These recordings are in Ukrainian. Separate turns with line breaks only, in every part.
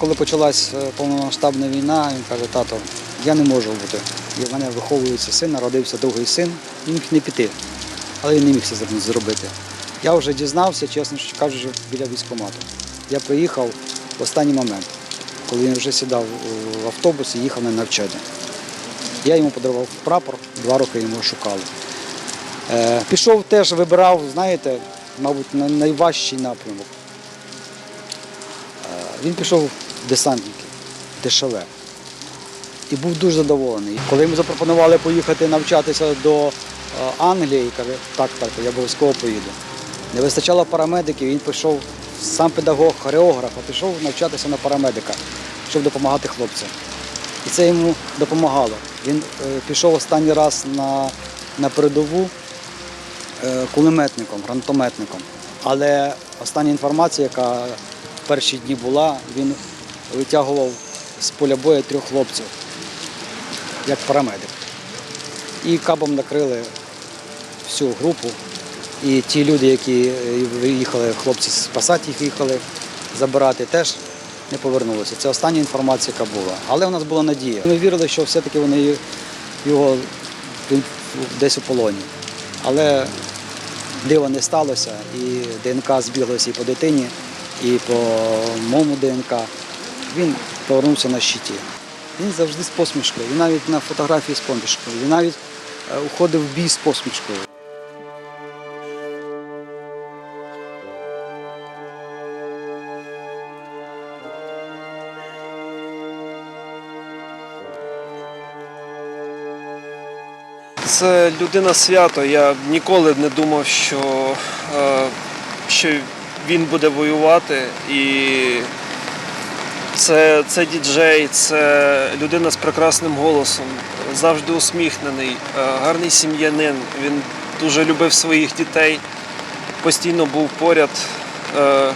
коли почалась е, повномасштабна війна, він каже, тато, я не можу бути. І в мене виховується син, народився другий син, він міг не піти, але він не міг це зробити. Я вже дізнався, чесно кажучи, біля військкомату. Я приїхав в останній момент, коли він вже сідав в автобус і їхав на навчання. Я йому подарував прапор, два роки йому шукали. Е, пішов теж, вибирав, знаєте, мабуть, на найважчий напрямок. Е, він пішов десантники, ДШВ. І був дуже задоволений. Коли йому запропонували поїхати навчатися до е, Англії, каже, так, так, я обов'язково поїду. Не вистачало парамедиків, він пішов, сам педагог, хореограф, а пішов навчатися на парамедика, щоб допомагати хлопцям. І це йому допомагало. Він е, пішов останній раз на, на передову е, кулеметником, гранатометником. Але остання інформація, яка в перші дні була, він витягував з поля бою трьох хлопців, як парамедик. І кабом накрили всю групу. І ті люди, які е, виїхали, хлопці спасати їх їхали, забирати, теж не повернулися. Це остання інформація, яка була. Але у нас була надія. Ми вірили, що все-таки вони його десь у полоні. Але дива не сталося, і ДНК збіглося і по дитині, і по моєму ДНК. Він повернувся на щиті. Він завжди з посмішкою. Він навіть на фотографії з посмішкою. Він навіть е, уходив в бій з посмішкою.
Це людина свято. Я ніколи не думав, що, е, що він буде воювати. І це, це діджей, це людина з прекрасним голосом, завжди усміхнений, е, гарний сім'янин. Він дуже любив своїх дітей, постійно був поряд, е,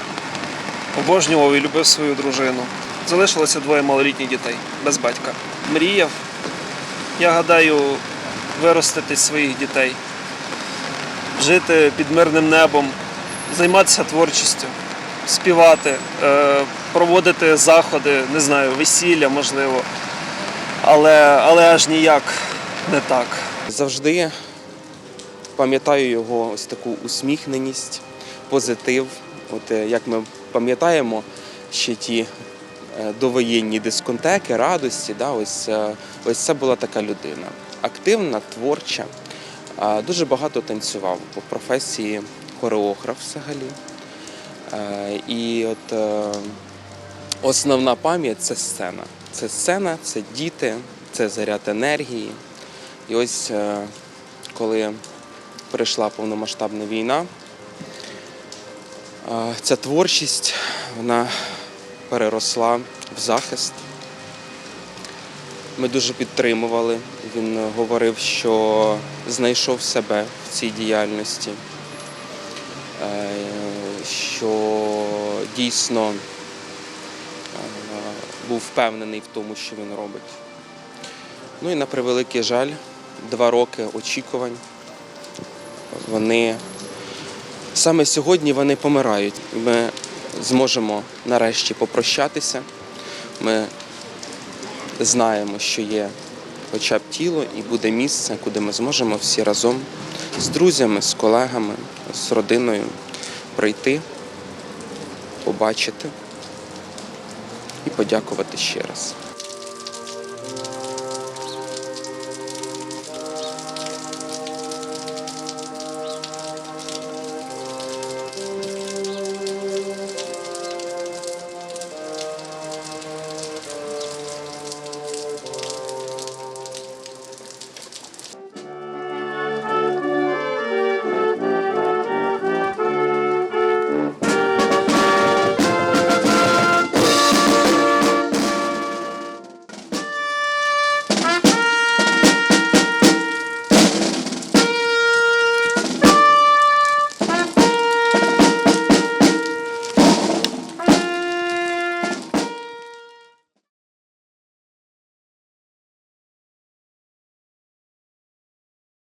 обожнював і любив свою дружину. Залишилося двоє малолітніх дітей без батька. Мріяв. Я гадаю, виростити своїх дітей, жити під мирним небом, займатися творчістю, співати, е, проводити заходи, не знаю, весілля, можливо. Але, але аж ніяк не так.
Завжди пам'ятаю його ось таку усміхненість, позитив. От е, як ми пам'ятаємо ще ті е, довоєнні дискотеки, радості, да, ось, ось це була така людина. Активна, творча, дуже багато танцював по професії хореограф взагалі. Е, І от е, основна пам'ять це сцена. Це сцена, це діти, це заряд енергії. І ось е, коли прийшла повномасштабна війна, ця творчість вона переросла в захист. Ми дуже підтримували. Він говорив, що знайшов себе в цій діяльності, що дійсно е, був впевнений в тому, що він робить. Ну і на превеликий жаль, два роки очікувань. Вони саме сьогодні вони помирають. Ми зможемо нарешті попрощатися. Ми знаємо, що є хоча б тіло і буде місце, куди ми зможемо всі разом з друзями, з колегами, з родиною прийти, побачити і подякувати ще раз.